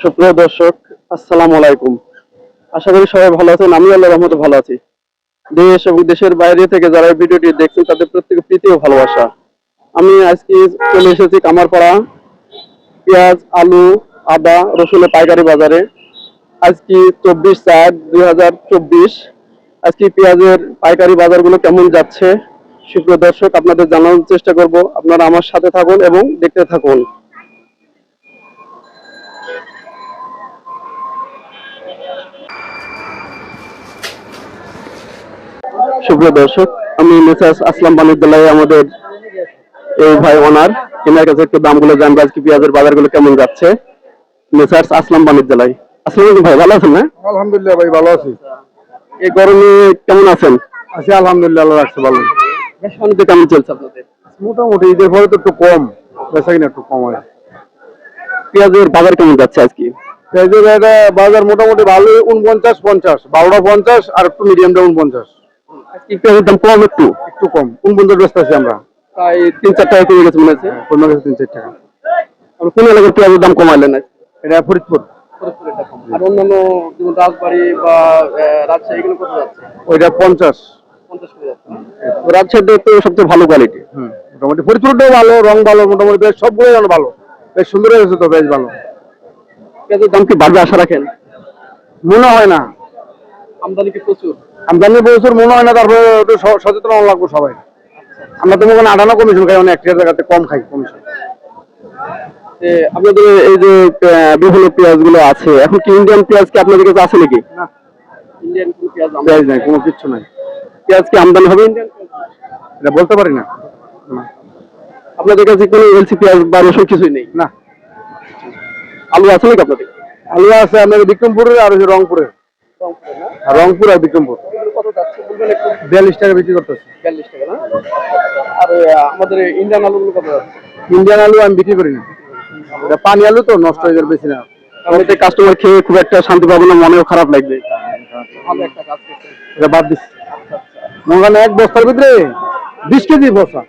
সুপ্রিয় দর্শক, আসসালামু আলাইকুম। আশা করি সবাই ভালো আছেন আমি আল্লাহ রহমতে ভালো আছি। দেশ এবং দেশের বাইরে থেকে যারা ভিডিওটি দেখছেন, তাদের প্রত্যেকে প্রীতি ও ভালোবাসা। আমি আজকে চলে এসেছি কামারপাড়া পেঁয়াজ, আলু, আদা, রসুনের পাইকারি বাজারে। আজকে চব্বিশ চার দুই হাজার চব্বিশ। আজকে পেঁয়াজের পাইকারি বাজারগুলো কেমন যাচ্ছে? সুপ্রিয় দর্শক, আপনাদের জানানোর চেষ্টা করব। আপনারা আমার সাথে থাকুন এবং দেখতে থাকুন। সুপ্রিয় দর্শক আমি মেসাজ আসলাম বাণিজ্যালয়ে আমাদের এই ভাই ওনার। এনার কাছে একটু দামগুলো জানব আজকে পেঁয়াজের বাজারগুলো কেমন যাচ্ছে। মেসাজ আসলাম বাণিজ্যালয়। আসসালামু আলাইকুম ভাই ভালো আছেন না? আলহামদুলিল্লাহ ভাই ভালো আছি। এই গরমে কেমন আছেন? আছি আলহামদুলিল্লাহ আল্লাহ রাখছে ভালো। বেশ কেমন চলছে আপনাদের? মোটামুটি ঈদের পরে তো একটু কম বেচা কিনা একটু কম হয়। পেঁয়াজের বাজার কেমন যাচ্ছে আজকে? পেঁয়াজের বাজার মোটামুটি ভালো উনপঞ্চাশ পঞ্চাশ বারোটা পঞ্চাশ আর একটু মিডিয়ামটা উনপঞ্চাশ পেঁয়াজের দাম কম একটু? একটু কম। উনপঞ্চাশ ব্যস্ত আছি আমরা? প্রায় তিন চার টাকা কমে গেছে মনে হচ্ছে। পনেরো গেছে তিন চার টাকা। আপনি কোন এলাকার পেঁয়াজের দাম কমাইলেন আজকে? এটা ফরিদপুর। আর অন্যান্য যেমন রাজবাড়ি বা রাজশাহী এগুলো কত যাচ্ছে? ওইটা পঞ্চাশ। পঞ্চাশ করে যাচ্ছে। তো রাজশাহীতে তো সবচেয়ে ভালো কোয়ালিটি মোটামুটি। ফরিদপুরটাও ভালো রং ভালো মোটামুটি বেশ সবগুলোই ভালো। বেশ সুন্দর হয়েছে তো বেশ ভালো। পেঁয়াজের দাম কি বাড়বে আশা রাখেন? মনে হয় না। আমদানি কি প্রচুর? আমদানি বছর মনে হয় না তারপরে সচেতন লাগবে সবাই। আমরা তো মনে হয় আটানা কমিশন খাই অনেক একটা জায়গাতে কম খাই কমিশন আপনাদের এই যে বিভিন্ন পেঁয়াজগুলো আছে এখন কি ইন্ডিয়ান পেঁয়াজ কি আপনাদের কাছে আছে নাকি? না। ইন্ডিয়ান পেঁয়াজ পেঁয়াজ নাই কোনো কিচ্ছু নাই। পেঁয়াজ কি আমদানি হবে? ইন্ডিয়ান এটা বলতে পারি না। আপনাদের কাছে কোনো এলসি পেঁয়াজ বা রসুন কিছুই নেই? না। আলু আছে নাকি আপনাদের? আলু আছে আমাদের বিক্রমপুরের আর রংপুরের। রংপুর আর বিক্রমপুর। বিয়াল্লিশ টাকা বিক্রি করতেছে। বিয়াল্লিশ টাকা না? আর আমাদের ইন্ডিয়ান আলুগুলো কত ইন্ডিয়ান আলু আমি বিক্রি করি না। পানি আলু তো নষ্ট হয়ে যাবে বেশি না। আমাদের কাস্টমার খেয়ে খুব একটা শান্তি পাবো না মনেও খারাপ লাগবে। এটা বাদ দিচ্ছি ওখানে এক বস্তার ভিতরে বিশ কেজি বস্তা।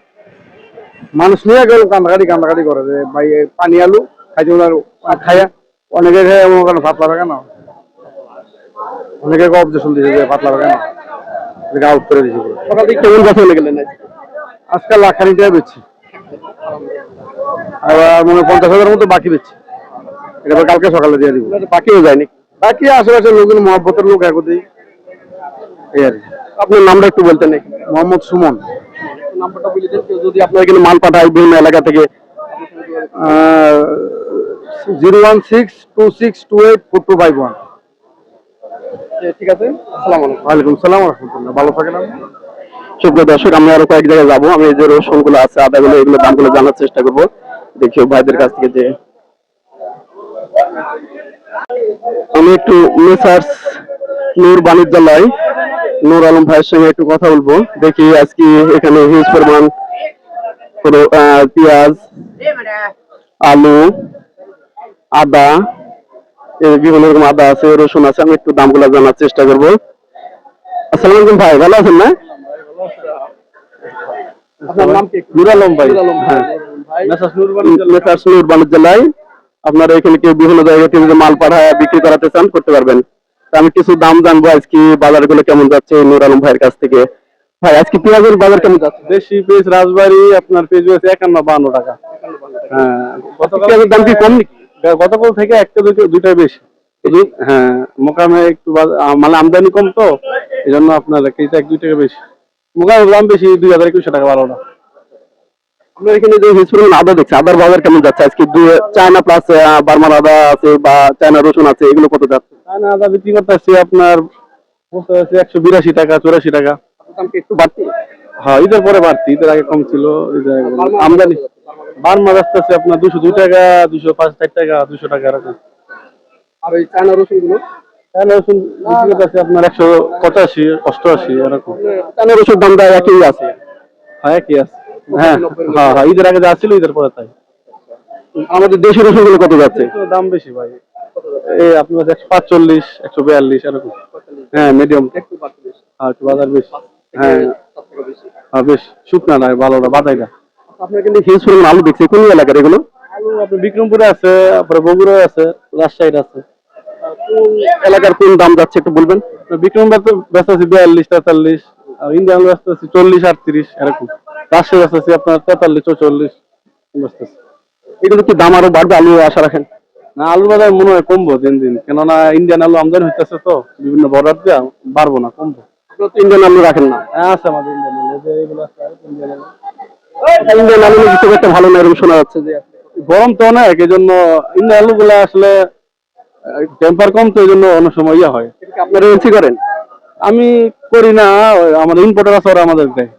মানুষ নিয়ে গেল কান্দাকাটি কান্দাকাটি করে যে ভাই পানি আলু খাইতে ওনার খাইয়া। অনেকে খাই এমন ওখানে পাতলা হবে কেন অনেকে অবজেকশন দিয়েছে যে পাতলা কেন এটাকে আউট করে দিয়েছে সকাল থেকে কেমন কথা বলে গেলেন আজকাল লাখ টাকা বেচছি। আবার মনে পঞ্চাশ হাজারের মতো বাকি বেচছি। এটা কালকে সকালে দিয়ে দিব। বাকিও যায়নি? বাকি আশেপাশের লোকগুলো মহব্বতের লোক একদি এই আর কি। আপনার নামটা একটু বলতেন নাকি মোহাম্মদ সুমন। নাম্বারটা বলে দেন যদি আপনার এখানে মাল পাঠায় বিভিন্ন এলাকা থেকে zero one six two six two eight four two five one ঠিক আছে। আসসালামু আলাইকুম। ওয়ালাইকুম ভালো থাকেন দর্শক, আমি আরও কয়েক জায়গায় যাব। আমি যে আছে এগুলো দামগুলো জানার চেষ্টা করব। দেখি ভাইদের কাছ থেকে যে আমি একটু মেসার্স নূর বাণিজ্যালয়, নূর আলম ভাইয়ের সঙ্গে একটু কথা বলব। দেখি আজকে এখানে হিউজ পরিমাণ পেঁয়াজ, আলু, আদা বিভিন্ন রকম আদা আছে রসুন আছে আমি একটু দামগুলো জানার চেষ্টা করব। আসসালামু আলাইকুম ভাই ভালো আছেন না? আপনার। হ্যাঁ। এখানে কেউ বিভিন্ন জায়গা থেকে মাল পাঠায় বিক্রি করাতে চান করতে পারবেন। আমি কিছু দাম জানব আজকে বাজারগুলো কেমন যাচ্ছে নূর আলম ভাইয়ের কাছ থেকে। ভাই আজকে পেঁয়াজের বাজার কেমন যাচ্ছে? দেশি পেঁয়াজ রাজবাড়ি আপনার পেঁয়াজ হয়েছে একান্ন বান্ন টাকা। হ্যাঁ। পেঁয়াজের দাম কি কম নাকি? গতকাল থেকে একটা দুটো দুটাই বেশি। হ্যাঁ মোকামে একটু মানে আমদানি কম তো এই জন্য আপনার এক দুই টাকা বেশি। মোকামের দাম বেশি দুই হাজার একুশশো টাকা বারোটা আপনার এখানে যে হিউজ আদা দেখছে আদার বাজার কেমন যাচ্ছে? আজকে চায়না প্লাস বার্মার আদা আছে বা চায়না রসুন আছে এগুলো কত যাচ্ছে? না আদা বিক্রি আপনার একশো বিরাশি টাকা চুরাশি টাকা। একটু বাড়তি? হ্যাঁ ঈদের পরে বাড়তি ঈদের আগে কম ছিল ঈদের আমদানি বার্মা আসতেছে আপনার দুশো দুই টাকা দুশো পাঁচ ষাট টাকা দুশো টাকা এরকম। আর ওই চায়না রসুনগুলো? তাহলে রসুন বিক্রি করতেছে আপনার একশো পঁচাশি অষ্টআশি এরকম। চায়না রসুন দামটা একই আছে। হ্যাঁ কি আছে। হ্যাঁ হ্যাঁ হ্যাঁ ঈদের আগে যা ছিল ঈদের পরে তাই। আমাদের দেশি রসুনগুলো কত যাচ্ছে? দাম বেশি ভাই। এই আপনার একশো পাঁচচল্লিশ একশো বিয়াল্লিশ এরকম। হ্যাঁ মিডিয়াম একটু হ্যাঁ বাজার বেশি। হ্যাঁ। হ্যাঁ বেশ। শুকনা নয় ভালোটা বাদাইটা আপনার কিন্তু হিউজ পরিমাণ আলু দেখছি। কোন এলাকার এগুলো? আলু আপনার বিক্রমপুরে আছে তারপরে বগুড়ায় আছে রাজশাহীর আছে। কোন এলাকার কোন দাম যাচ্ছে একটু বলবেন? ব্যস্ত আছি বিয়াল্লিশ তেতাল্লিশ আর ইন্ডিয়ান আলু ব্যস্ত আছি চল্লিশ আটত্রিশ এরকম। রাজশাহী ব্যস্ত আছি আপনার তেতাল্লিশ চৌচল্লিশ ব্যস্ত আছি। এগুলো কি দাম আরও বাড়বে আলু আশা রাখেন? না আলু বাজার মনে হয় কমবো দিন দিন কেননা ইন্ডিয়ান আলু আমদানি হইতেছে তো বিভিন্ন বর্ডার দিয়ে বাড়বো না কমবো। ইন্ডিয়ান আলু রাখেন না? হ্যাঁ আছে আমাদের ইন্ডিয়ান আলু এগুলো আছে ইন্ডিয়ান আলু। খুব একটা ভালো না এরকম শোনা যাচ্ছে যে গরম তো অনেক এই জন্য ইন্ডিয়ান আসলে টেম্পার কম তো এই জন্য অনেক সময় ইয়ে হয়। আপনারা করেন? আমি করি না আমাদের ইম্পোর্টার আছে ওরা আমাদের দেয়।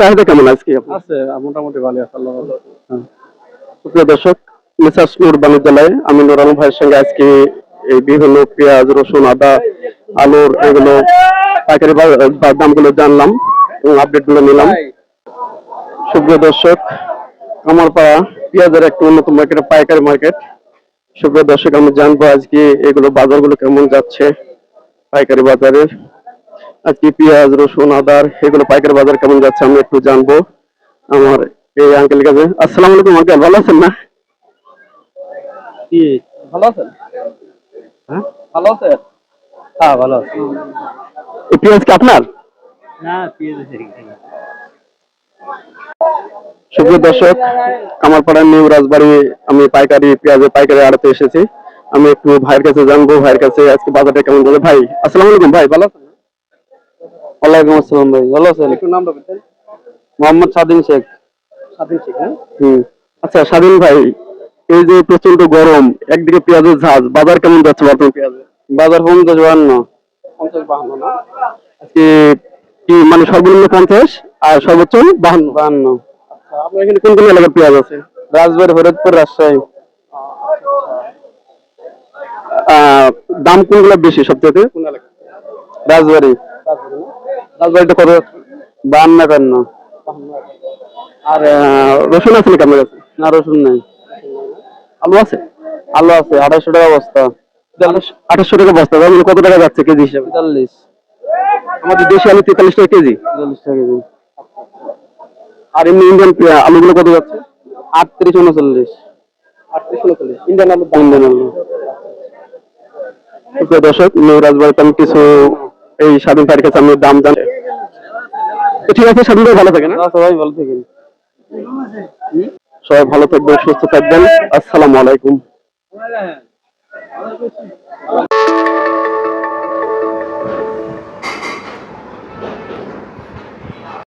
চাহিদা কেমন আজকে? আছে মোটামুটি ভালো আছে আল্লাহ ভালো হ্যাঁ দর্শক মিসাস নূর বাণিজ্যালয় আমি নুর আলম ভাইয়ের সঙ্গে আজকে এই বিভিন্ন পেঁয়াজ রসুন আদা আলুর এগুলো পাইকারি দামগুলো জানলাম। এবং আপডেট নিলাম। সুপ্রিয় দর্শক কামারপাড়া পেঁয়াজের একটা অন্যতম মার্কেট পাইকারি মার্কেট সুপ্রিয় দর্শক আমি জানব আজকে এগুলো বাজারগুলো কেমন যাচ্ছে পাইকারি বাজারে আজকে পেঁয়াজ রসুন আদার এগুলো পাইকারি বাজার কেমন যাচ্ছে আমি একটু জানব আমার এই আঙ্কেলের কাছে। আসসালামু আলাইকুম আঙ্কেল ভালো আছেন না? কি ভালো আছেন? হ্যাঁ? ভালো আছেন? হ্যাঁ ভালো আছি। পেঁয়াজ কি আপনার? সুপ্রিয় দর্শক নিউ রাজবাড়ি আমি পাইকারি পেঁয়াজের পাইকারি আড়তে এসেছি। আমি একটু ভাইয়ের কাছে জানব ভাইয়ের কাছে আজকে বাজারটা কেমন যাবে। ভাই আসসালামু আলাইকুম ভাই ভালো আছেন? ওয়ালাইকুম আসসালাম ভাই ভালো আছেন? একটু নাম মোহাম্মদ স্বাধীন শেখ। স্বাধীন শেখ হ্যাঁ? হুম। আচ্ছা স্বাধীন ভাই এই যে প্রচণ্ড গরম একদিকে পেঁয়াজের ঝাঁজ বাজার কেমন যাচ্ছে বর্তমান পেঁয়াজের? বাজার পঞ্চাশ বান্ন পঞ্চাশ বাহান্ন না? আজকে কি মানে সর্বনিম্ন পঞ্চাশ আর সর্বোচ্চ বাহান্ন। বান্ন আচ্ছা, আপনার এখানে কোন কোন এলাকার পেঁয়াজ আছে? রাজবাড়ি ফরিদপুর রাজশাহী। আহ, দাম কোনগুলো বেশি সবচেয়ে? কোন এলাকা? রাজবাড়ি। রাজবাড়িতে কত? বান্ন একান্ন। আর রসুন আছে নাকি আপনার কাছে? না রসুন নাই। আলু আছে? আলু আছে আড়াইশো টাকা বস্তা। আঠাশশো টাকা বস্তা মানে কত টাকা যাচ্ছে কেজি হিসাবে? তেতাল্লিশ আমাদের দেশি আলু তেতাল্লিশ টাকা কেজি। চল্লিশ টাকা কেজি। আর এমনি ইন্ডিয়ান আলুগুলো কত যাচ্ছে? আটত্রিশ উনচল্লিশ। আটত্রিশ উনচল্লিশ। ইন্ডিয়ান আলু ইন্ডিয়ান আলু। সুপ্রিয় দর্শক নিউ রাজবাড়িতে কিছু এই স্বাধীন ভাইয়ের কাছে আমি দাম জানি। তো ঠিক আছে স্বাধীন ভাই ভালো থাকেন হ্যাঁ? সবাই ভালো থাকেন। সবাই ভালো থাকবেন সুস্থ থাকবেন। আসসালামু আলাইকুম।